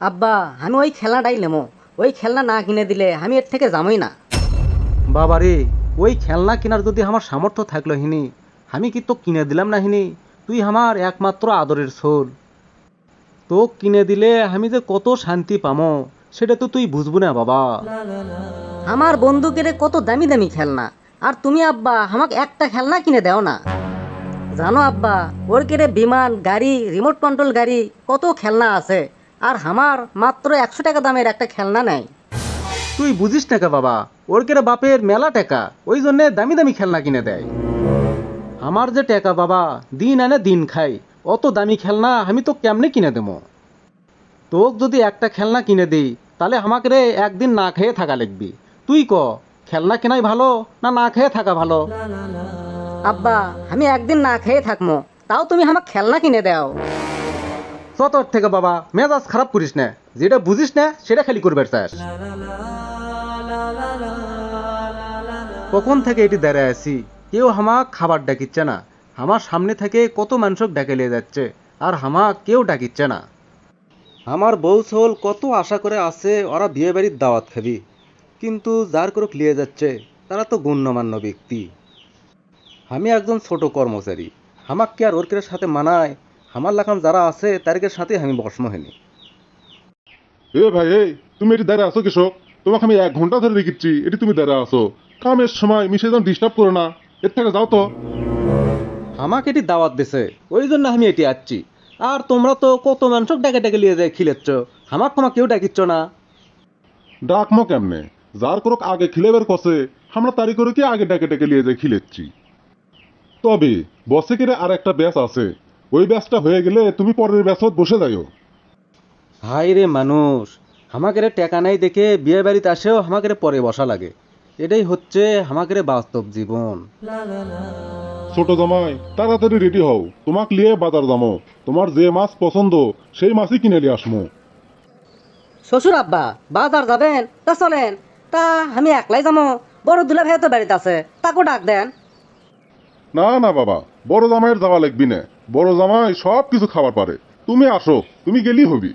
আব্বা আমি ওই খেলনাটাই নেব ওই খেলনা না কিনে দিলে আমি এর থেকে যামই না। বাবারে ওই খেলনা কেনার যদি আমার সামর্থ্য থাকল হিনি আমি কি তো কিনে দিলাম না হিনি? তুই আমার একমাত্র আদরের সোল তো কিনে দিলে আমি যে কত শান্তি পামো সেটা তো তুই বুঝব না বাবা। আমার বন্ধুকের কত দামি দামি খেলনা। আর তুমি আব্বা আমাকে একটা খেলনা কিনে দাও না। জানো আব্বা ওর কেড়ে বিমান গাড়ি রিমোট কন্ট্রোল গাড়ি কত খেলনা আছে। আর আমার মাত্র একশো টাকা দামের একটা খেলনা নেই। তুই বুঝিস না কে বাবা ওর কেরে বাপের মেলা টাকা ওই জন্যে দামি দামি খেলনা কিনে দেয়। আমার যে টাকা বাবা দিন আনে দিন খাই অত দামি খেলনা আমি তো কেমনে কিনে দেবো? তোক যদি একটা খেলনা কিনে দিই তাহলে আমাকে রে একদিন না খেয়ে থাকা লিখবি। তুই ক খেলনা কেনাই ভালো না না খেয়ে থাকা ভালো? আব্বা আমি একদিন না খেয়ে থাকব তাও তুমি আমার খেলনা কিনে দাও। চতর থেকে বাবা, মেজাজ খারাপ করিস না। যেটা বুঝিস না, সেটা খালি করবে চাস কখন থেকে এটি দাঁড়ায় আছি? কেউ হামাক খাবার ডাকিচ্ছে না। আমার সামনে থেকে কত মানুষক ডাকে লিয়ে যাচ্ছে, আর হামাক কেউ ডাকিচ্ছে না। আমার বউ সোল কত আশা করে আছে, ওরা বিয়ে বাড়ির দাওয়াত খাবি। কিন্তু যার করে লিয়ে যাচ্ছে, তারা তো গণ্যমান্য ব্যক্তি। আমি একজন ছোট কর্মচারী। হামাক কি আর ওরকের সাথে মানায় আমার লাখান যারা আছে তারিখের সাথে আমি বসম হইনি। এ ভাই এই তুমি এটি দাঁড়া আছো কৃষক তোমাকে আমি এক ঘণ্টা ধরে দেখিচ্ছি এটি তুমি দাঁড়া আছো। কামের সময় মিশে যেন ডিস্টার্ব করো না। এর থেকে যাও তো। আমাকে এটি দাওয়াত দিছে ওই জন্য আমি এটি আসছি আর তোমরা তো কত মানুষক ডেকে ডেকে লিয়ে যায় খিলেচ্ছ আমার তোমার কেউ ডাকিচ্ছ না। ডাকমো কেমনে? যার করুক আগে খিলে বের কষে আমরা তারি করে কি আগে ডেকে ডেকে লিয়ে যাই খিলেচ্ছি। তবে বসে কেড়ে আর একটা ব্যাস আছে। ওই ব্যাসটা হয়ে গেলে তুমি পরের ব্যাসত বসে যাইও। হাই রে মানুষ আমাকে রে টেকা নাই দেখে বিয়ে বাড়িতে আসেও আমাকে পরে বসা লাগে। এটাই হচ্ছে আমাকে রে বাস্তব জীবন। ছোট জামাই তাড়াতাড়ি রেডি হও। তোমাক লিয়ে বাজার যামো। তোমার যে মাছ পছন্দ সেই মাছই কিনে নিয়ে আসমো। শ্বশুর আব্বা বাজার যাবেন তা চলেন। তা আমি একলাই যাব বড় দুলা ভাই তো বাড়িতে আছে তাকেও ডাক দেন। না না বাবা বড় জামাইয়ের যাওয়া লাগবি না। বড় জামাই সব কিছু খাবার পারে। তুমি আসো তুমি গেলি হবি।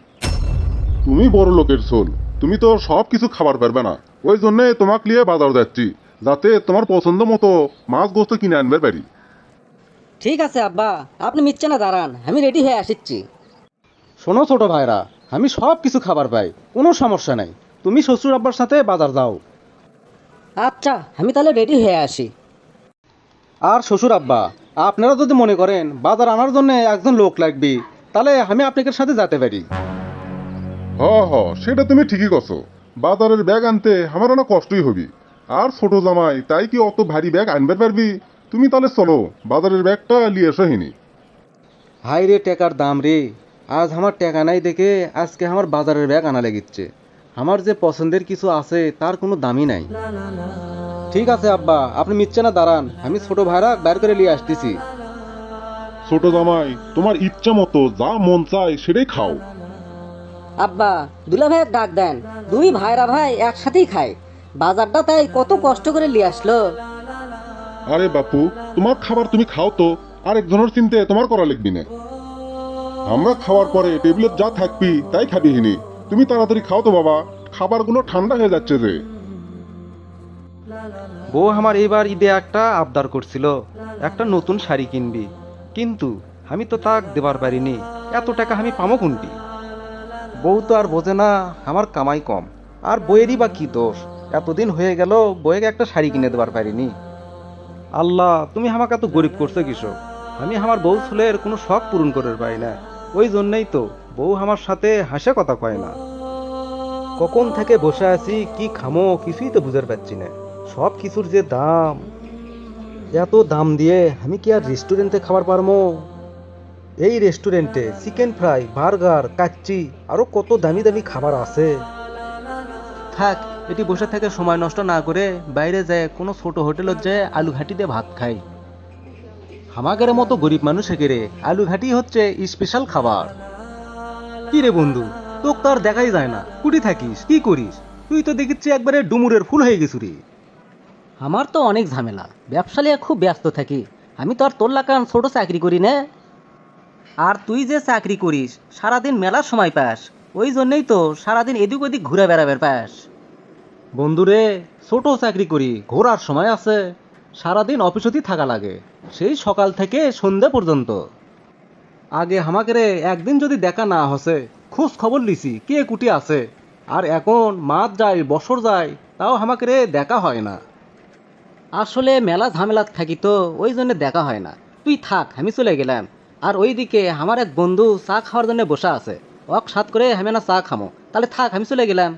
তুমি বড় লোকের সোল তুমি তো সব কিছু খাবার পারবে না। ওই জন্যে তোমাক নিয়ে বাজার যাচ্ছি যাতে তোমার পছন্দ মতো মাছ গোস্ত কিনে আনবে পারি ঠিক আছে আব্বা। আপনি মিচ্ছে না দাঁড়ান। আমি রেডি হয়ে আসিচ্ছি। শোনো ছোট ভাইরা আমি সব কিছু খাবার পাই কোনো সমস্যা নাই। তুমি শ্বশুর আব্বার সাথে বাজার যাও। আচ্ছা আমি তাহলে রেডি হয়ে আসি। আর শ্বশুর আব্বা আপনারা যদি মনে করেন বাজার আনার জন্য একজন লোক লাগবে তাহলে আমি আপনাদের সাথে যেতে পারি। হ হ সেটা তুমি ঠিকই কছো বাজারের ব্যাগ আনতে আমার অনেক কষ্টই হবি। আর ছোট জামাই তাই কি অত ভারী ব্যাগ আনবে পারবি? তুমি তাহলে চলো বাজারের ব্যাগটা নিয়ে এসো হিনি হাই রে টাকার দাম রে আজ আমার টাকা নাই দেখে আজকে আমার বাজারের ব্যাগ আনা লেগেছে। আমার যে পছন্দের কিছু আছে তার কোনো দামই নাই। ঠিক আছে আব্বা আপনি মিচ্ছে না দাঁড়ান। আমি ছোট ভাইরা বের করে নিয়ে আসতেছি। ছোট জামাই তোমার ইচ্ছা মতো যা মন চায় সেটাই খাও। আব্বা দুলা ভাইয়ের ডাক দেন। দুই ভাইরা ভাই একসাথেই খায়। বাজারটা তাই কত কষ্ট করে নিয়ে আসলো। আরে বাপু তোমার খাবার তুমি খাও তো আরেকজনের চিনতে তোমার করা লিখবি না। আমরা খাওয়ার পরে টেবিলে যা থাকবি তাই খাবি হিনি। তুমি তাড়াতাড়ি খাও তো বাবা, খাবারগুলো ঠান্ডা হয়ে যাচ্ছে যে বউ আমার এবার ঈদে একটা আবদার করছিল, একটা নতুন শাড়ি কিনবি। কিন্তু আমি তো তাক দেবার পারিনি, এত টাকা আমি পামো কোনটি? বউ তো আর বোঝে না, আমার কামাই কম, আর বইয়েরই বা কি দোষ? এতদিন হয়ে গেল বইয়েকে একটা শাড়ি কিনে দেবার পারিনি। আল্লাহ, তুমি আমাকে এত গরিব করছ কৃষক আমি আমার বউ ছেলের কোনো শখ পূরণ করে পাই না, ওই জন্যই তো বউ আমার সাথে হাসে কথা কয় না। কখন থেকে বসে আছি, কি খামো কিছুই তো বুঝতে পারছি না। সব কিছুর যে দাম। এত দাম দিয়ে আমি কি আর রেস্টুরেন্টে খাবার পারব? এই রেস্টুরেন্টে চিকেন ফ্রাই বার্গার কাচ্চি, আরও কত দামি দামি খাবার আছে। থাক, এটি বসে থেকে সময় নষ্ট না করে বাইরে যায় কোনো ছোট হোটেলত যায় আলু ঘাটি দিয়ে ভাত খাই। হামাগের মতো গরিব মানুষ রে, আলু ঘাটি হচ্ছে স্পেশাল খাবার। কি রে বন্ধু? তোক তো আর দেখাই যায় না। কুটি থাকিস কি করিস? তুই তো দেখিচ্ছি একবারে ডুমুরের ফুল হয়ে গেছু রে আমার তো অনেক ঝামেলা। ব্যবসা নিয়ে খুব ব্যস্ত থাকি। আমি তো আর তোর লাগান ছোট চাকরি করি না। আর তুই যে চাকরি করিস সারাদিন মেলার সময় পাস। ওই জন্যই তো সারাদিন এদিক ওদিক ঘুরে বেড়াবের পাস। বন্ধুরে ছোট চাকরি করি ঘোরার সময় আছে। সারাদিন অফিসতেই থাকা লাগে। সেই সকাল থেকে সন্ধ্যা পর্যন্ত। আগে আমাকে রে একদিন যদি দেখা না হসে খোঁজ খবর লিছি কে কুটি আছে। আর এখন মাছ যায় বছর যায় তাও আমাকে রে দেখা হয় না। আসলে মেলা ঝামেলা থাকি তো ওই জন্য দেখা হয় না। তুই থাক আমি চলে গেলাম। আর ওইদিকে আমার এক বন্ধু চা খাওয়ার জন্য বসে আছে। অক সাত করে আমি না চা খামো। তাহলে থাক আমি চলে গেলাম।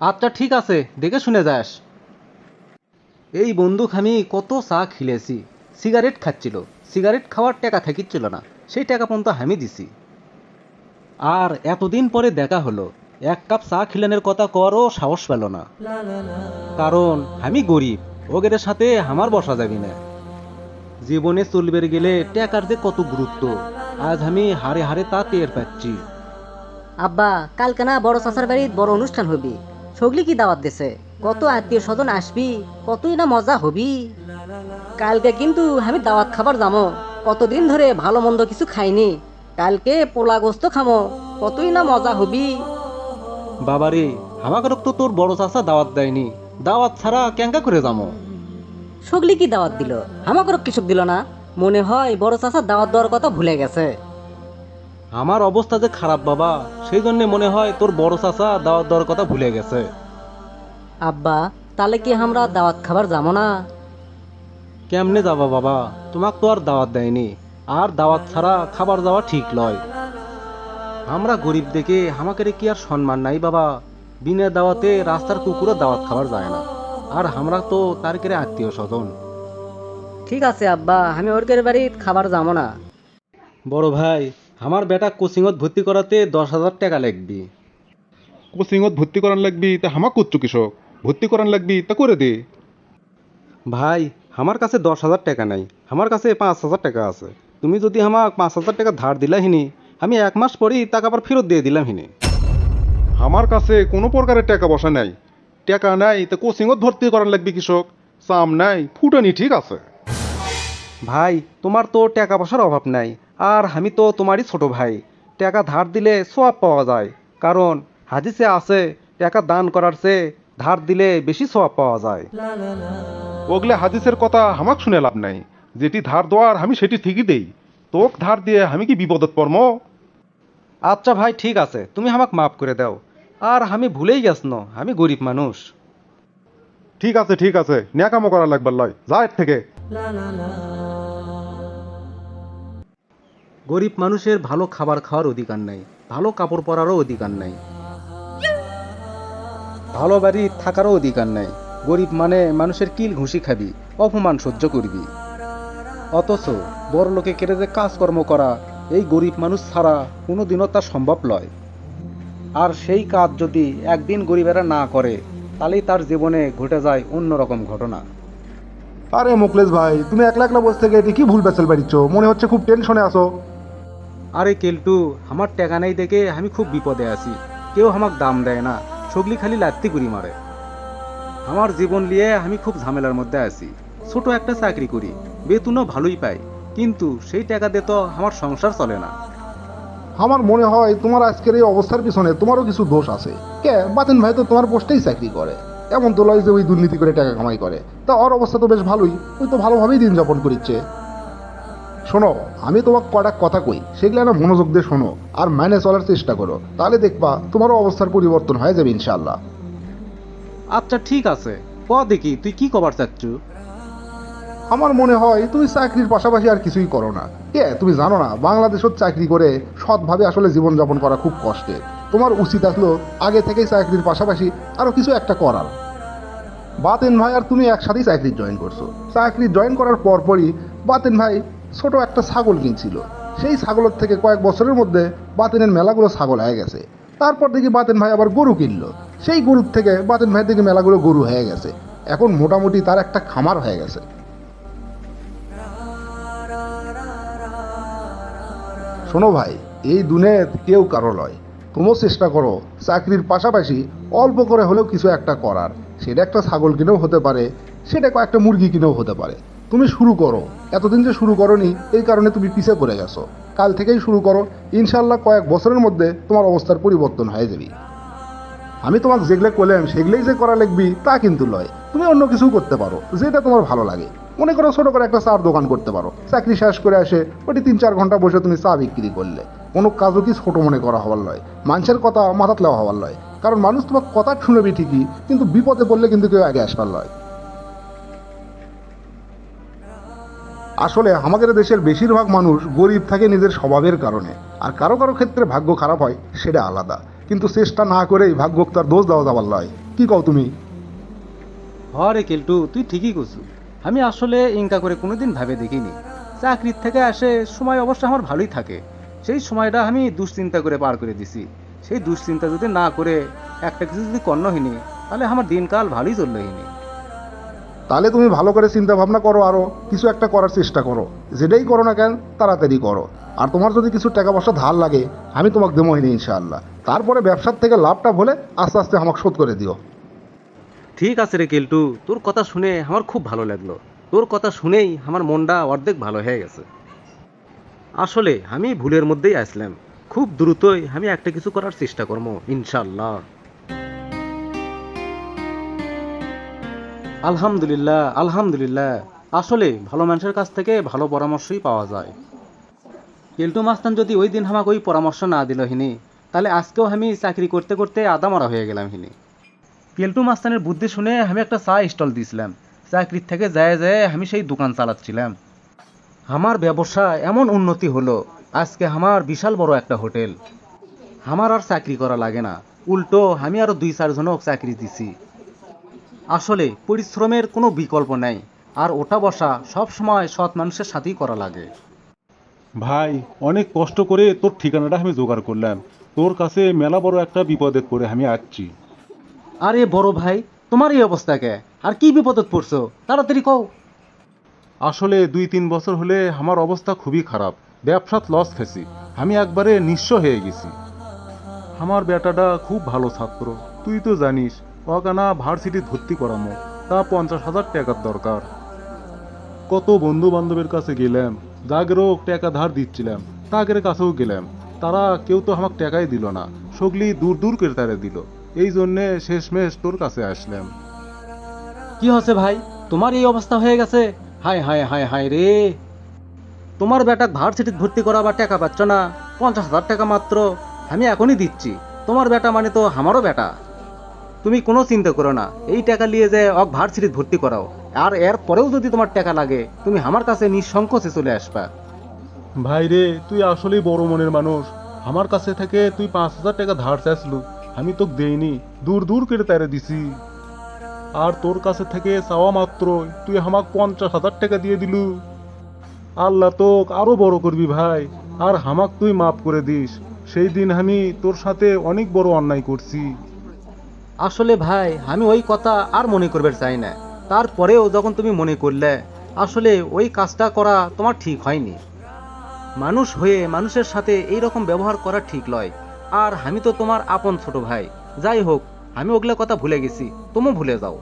আচ্ছা ঠিক আছে দেখে শুনে যাস। এই বন্দুক আমি কত চা খিলেছি। সিগারেট খাচ্ছিল। সিগারেট খাওয়ার টাকা থাকিচ্ছিল না। সেই টাকা পর্যন্ত আমি দিছি। আর এতদিন পরে দেখা হলো, এক কাপ চা খিলানের কথা করও সাহস পেল না। কারণ আমি গরিব ওগের সাথে আমার বসা যাবি না। জীবনে চলবে গেলে টাকার যে কত গুরুত্ব, আজ আমি হারে হারে তা টের পাচ্ছি। আব্বা, কালকে না বড় চাচার বাড়ির বড় অনুষ্ঠান হবি সগলি কি দাওয়াত দিছে? কত আত্মীয় স্বজন আসবি কতই না মজা হবি। কালকে কিন্তু আমি দাওয়াত খাবার যাব কতদিন ধরে ভালো মন্দ কিছু খাইনি কালকে পোলা গোস্ত খামো কতই না মজা হবি। বাবারে আমাকে তো তোর বড় চাচা দাওয়াত দেয়নি দাওয়াত ছাড়া ক্যাঙ্কা করে যাব সগলি কি দাওয়াত দিল? আমাকেও কিছু দিল না। মনে হয় বড় চাচা দাওয়াত দেওয়ার কথা ভুলে গেছে। আমার অবস্থা যে খারাপ বাবা সেই জন্য মনে হয় তোর বড় চাচা দাওয়াত দেওয়ার কথা ভুলে গেছে। আব্বা তাহলে কি আমরা দাওয়াত খাবার যাব না? কেমনে যাবা বাবা? তোমাক তো আর দাওয়াত দেয়নি। আর দাওয়াত ছাড়া খাবার যাওয়া ঠিক নয় আমরা গরিব দেখে আমাকে কি আর সম্মান নাই বাবা? বিনা দাওয়াতে রাস্তার কুকুরও দাওয়াত খাবার যায় না। আর আমরা তো তার কেড়ে আত্মীয় স্বজন। ঠিক আছে আব্বা আমি ওরকের বাড়ি খাবার যাব না। বড় ভাই আমার বেটা কোচিংত ভর্তি করাতে দশ হাজার টাকা লাগবি। কোচিংত ভর্তি করান লাগবি তা হামাক করছ কৃষক ভর্তি করান লাগবি তা করে দে। ভাই আমার কাছে দশ হাজার টাকা নাই। আমার কাছে পাঁচ হাজার টাকা আছে। তুমি যদি আমাক পাঁচ হাজার টাকা ধার দিলা হিনি আমি এক মাস পরেই টাকা আবার ফেরত দিয়ে দিলাম হিনি আমার কাছে কোনো প্রকারের টাকা বসা নাই। টাকা নাই তা কোচিংত ভর্তি করান লাগবি কৃষক। চাম নাই ফুটানি ঠিক আছে। ভাই তোমার তো টাকা পয়সার অভাব নাই। আর আমি তো তোমারই ছোট ভাই। টাকা ধার দিলে সব পাওয়া যায়। কারণ হাদিসে আছে টাকা দান করার চেয়ে ধার দিলে বেশি সব পাওয়া যায়। ওগলে হাদিসের কথা হামাক শুনে লাভ নাই। যেটি ধার দেওয়ার আমি সেটি ঠিকই দেই। তোক ধার দিয়ে আমি কি বিপদত পড়ম? আচ্ছা ভাই ঠিক আছে। তুমি আমাকে মাফ করে দাও। আর আমি ভুলেই গেছ ন আমি গরিব মানুষ। ঠিক আছে ঠিক আছে। ন্যাকামো করা লাগবার লয়। যা এর থেকে। গরিব মানুষের ভালো খাবার খাওয়ার অধিকার নাই। ভালো কাপড় পরারও অধিকার নাই। ভালো বাড়ি থাকারও অধিকার নাই। গরিব মানে মানুষের কিল ঘুষি খাবি অপমান সহ্য করবি। অথচ বড় লোকে কেড়ে যে কাজকর্ম করা এই গরিব মানুষ ছাড়া কোনোদিনও তা সম্ভব নয় আর সেই কাজ যদি একদিন গরিবেরা না করে তাহলেই তার জীবনে ঘটে যায় অন্যরকম ঘটনা। আরে মুকলেশ ভাই তুমি একলা একলা বসে থেকে এটি কি ভুল বেসেল বাড়িচ্ছ? মনে হচ্ছে খুব টেনশনে আসো আরে কেলটু আমার টাকা নেই দেখে আমি খুব বিপদে আছি। কেউ আমাক দাম দেয় না। সগলি খালি লাত্তি করি মারে। আমার জীবন নিয়ে আমি খুব ঝামেলার মধ্যে আছি। ছোট একটা চাকরি করি, বেতনও ভালোই পাই, কিন্তু সেই টাকা দিয়ে তো আমার সংসার চলে না। আমার মনে হয় তোমার আজকের এই অবস্থার পিছনে তোমারও কিছু দোষ আছে। কে? বাতেন ভাই তো তোমার পোস্টেই চাকরি করে। এমন তো লয় যে ওই দুর্নীতি করে টাকা কামাই করে। তা ওর অবস্থা তো বেশ ভালোই, ওই তো ভালোভাবেই দিন যাপন করিচ্ছে। শোনো আমি তোমাকে কটা কথা কই সেগুলো না মনোযোগ দিয়ে শোনো আর মাইনে চলার চেষ্টা করো তাহলে দেখবা তোমারও অবস্থার পরিবর্তন হয়ে যাবে ইনশাল্লাহ আচ্ছা ঠিক আছে। ক দেখি তুই কি কবার চাচ্ছু? আমার মনে হয় তুমি চাকরির পাশাপাশি আর কিছুই করো না। কে তুমি জানো না বাংলাদেশত চাকরি করে সৎভাবে আসলে জীবনযাপন করা খুব কষ্টের তোমার উচিত আসলো আগে থেকেই চাকরির পাশাপাশি আরও কিছু একটা করার। বাতেন ভাই আর তুমি একসাথেই চাকরি জয়েন করছ। চাকরি জয়েন করার পরপরই বাতেন ভাই ছোট একটা ছাগল কিনছিল। সেই ছাগলের থেকে কয়েক বছরের মধ্যে বাতিনের মেলাগুলো ছাগল হয়ে গেছে। তারপর দেখি বাতেন ভাই আবার গরু কিনলো। সেই গরুর থেকে বাতেন ভাই দেখি মেলাগুলো গরু হয়ে গেছে। এখন মোটামুটি তার একটা খামার হয়ে গেছে। শোনো ভাই, এই দুনিয়াত কেউ কারও লয়। তুমিও চেষ্টা করো, চাকরির পাশাপাশি অল্প করে হলেও কিছু একটা করার। সেটা একটা ছাগল কিনেও হতে পারে, সেটা কয়েকটা মুরগি কিনেও হতে পারে। তুমি শুরু করো। এতদিন যে শুরু করনি, এই কারণে তুমি পিছিয়ে পড়ে গেছো। কাল থেকেই শুরু করো। ইনশাল্লাহ কয়েক বছরের মধ্যে তোমার অবস্থার পরিবর্তন হয়ে যাবে। আমি তোমাকে যেগুলো করলাম সেগুলোই যে করা লিখবি তা কিন্তু লয়। তুমি অন্য কিছু করতে পারো, যেটা তোমার ভালো লাগে। মনে করো ছোট করে একটা চার দোকান করতে পারো। চাকরি শেষ করে আসে ওটি তিন চার ঘণ্টা বসে তুমি চা বিক্রি করলে। কোনো কাজও কি ছোট মনে করা হওয়ার নয় মানুষের কথা মাথাত লেওয়া হওয়ার নয় কারণ মানুষ তোমার কথা শুনবি ঠিকই, কিন্তু বিপদে পড়লে কিন্তু কেউ আগে আসবার নয় আসলে আমাদের দেশের বেশিরভাগ মানুষ গরিব থাকে নিজের স্বভাবের কারণে। আর কারও কারও ক্ষেত্রে ভাগ্য খারাপ হয়, সেটা আলাদা। কিন্তু চেষ্টা না করেই ভাগ্যক তার দোষ দেওয়া যাবার লয়। কি কও তুমি? হরে কেলটু, তুই ঠিকই কছু আমি আসলে ইনকা করে কোনোদিন ভাবে দেখিনি। চাকরির থেকে আসে, সময় অবশ্য আমার ভালোই থাকে। সেই সময়টা আমি দুশ্চিন্তা করে পার করে দিছি। সেই দুশ্চিন্তা যদি না করে, একটা কিছু যদি কর্ণ হইনি তাহলে আমার দিনকাল ভালোই চলল হইনি তাহলে তুমি ভালো করে চিন্তা ভাবনা করো আরও কিছু একটা করার চেষ্টা করো। যেটাই করো না কেন, তাড়াতাড়ি করো। আর তোমার যদি কিছু টাকা পয়সা ধার লাগে, আমি তোমাকে দেবো হইনি ইনশাআল্লাহ। তারপরে ব্যবসার থেকে লাভটা বলে আস্তে আস্তে আমাকে শোধ করে দিও। ঠিক আছে রে কেলটু, তোর কথা শুনে আমার খুব ভালো লাগল। তোর কথা শুনেই আমার মনটা অর্ধেক ভালো হয়ে গেছে। আসলে আমি ভুলের মধ্যেই আসলাম। খুব দ্রুতই আমি একটা কিছু করার চেষ্টা করব ইনশাল্লাহ আলহামদুলিল্লাহ আলহামদুলিল্লাহ। আসলে ভালো মানুষের কাছ থেকে ভালো পরামর্শই পাওয়া যায়। কেলটু মাস্তান যদি ওই দিন আমাকে ওই পরামর্শ না দিল হিনি, তাহলে আজকেও আমি চাকরি করতে করতে আদা মারা হয়ে গেলাম হিনি। কেলটু মাস্তানের বুদ্ধি শুনে আমি একটা চা স্টল দিয়েছিলাম। চাকরির থেকে যায় যায় আমি সেই দোকান চালাচ্ছিলাম। আমার ব্যবসা এমন উন্নতি হলো, আজকে আমার বিশাল বড় একটা হোটেল। আমার আর চাকরি করা লাগে না। উল্টো আমি আরও দুই চারজনক চাকরি দিছি। আসলে পরিশ্রমের কোনো বিকল্প নেই আর ওটা বসা সব সময় সৎ মানুষের সাথেই করা লাগে। ভাই অনেক কষ্ট করে তোর ঠিকানাটা আমি জোগাড় করলাম। তোর কাছে মেলা বড় একটা বিপদে করে আমি আসছি আরে বড় ভাই তোমার এই অবস্থা কে? আর কি বিপদে পড়ছো? তাড়াতাড়ি কও। আসলে দুই তিন বছর হলে আমার অবস্থা খুবই খারাপ। ব্যবসাত লস খেছি আমি একবারে নিঃস্ব হয়ে গেছি। আমার বেটাটা খুব ভালো ছাত্র। তুই তো জানিস অকানা ভার্সিটি ভর্তি করামো। তা পঞ্চাশ হাজার টাকার দরকার। কত বন্ধু বান্ধবের কাছে গেলাম, যাগেরও টাকা ধার দিচ্ছিলাম তাদের কাছেও গেলাম। তারা কেউ তো আমাকে টাকাই দিল না, সগলি দূর দূর করে তারা দিল। এই জন্যে শেষমেশ তোর কাছে আসলাম। কি হচ্ছে ভাই? তোমার এই অবস্থা হয়ে গেছে? হায় হায় হায় হায় রে। তোমার বেটাক ভার্সিটিতে ভর্তি করা বা টাকা পাচ্ছ না, পঞ্চাশ হাজার টাকা মাত্র, আমি এখনই দিচ্ছি। তোমার বেটা মানে তো আমারও বেটা। তুমি কোনো চিন্তা করো না। এই টাকা নিয়ে যে অক ভার্সিটিতে ভর্তি করাও। আর এর পরেও যদি তোমার টাকা লাগে, তুমি আমার কাছে নিঃসংকোচে চলে আসবা। ভাই রে, তুই আসলেই বড় মনের মানুষ। আমার কাছে থেকে তুই পাঁচ হাজার টাকা ধার চাইছিলু। আমি তোকে দেইনি। দূর দূর করে তারে দিছি। আর তোর কাছে থেকে চাওয়া মাত্র তুই আমাকে পঞ্চাশ হাজার টাকা দিয়ে দিলু। আল্লাহ তোক আরও বড় করবি ভাই। আর হামাক তুই মাফ করে দিস। সেই দিন আমি তোর সাথে অনেক বড় অন্যায় করছি। আসলে ভাই, আমি ওই কথা আর মনে করবে চাই না। তারপরেও যখন তুমি মনে করলে, আসলে ওই কাজটা করা তোমার ঠিক হয়নি। মানুষ হয়ে মানুষের সাথে এই রকম ব্যবহার করা ঠিক নয় আর আমি তো তোমার আপন ছোট ভাই। যাই হোক, আমি ওগুলো কথা ভুলে গেছি, তুমিও ভুলে যাও।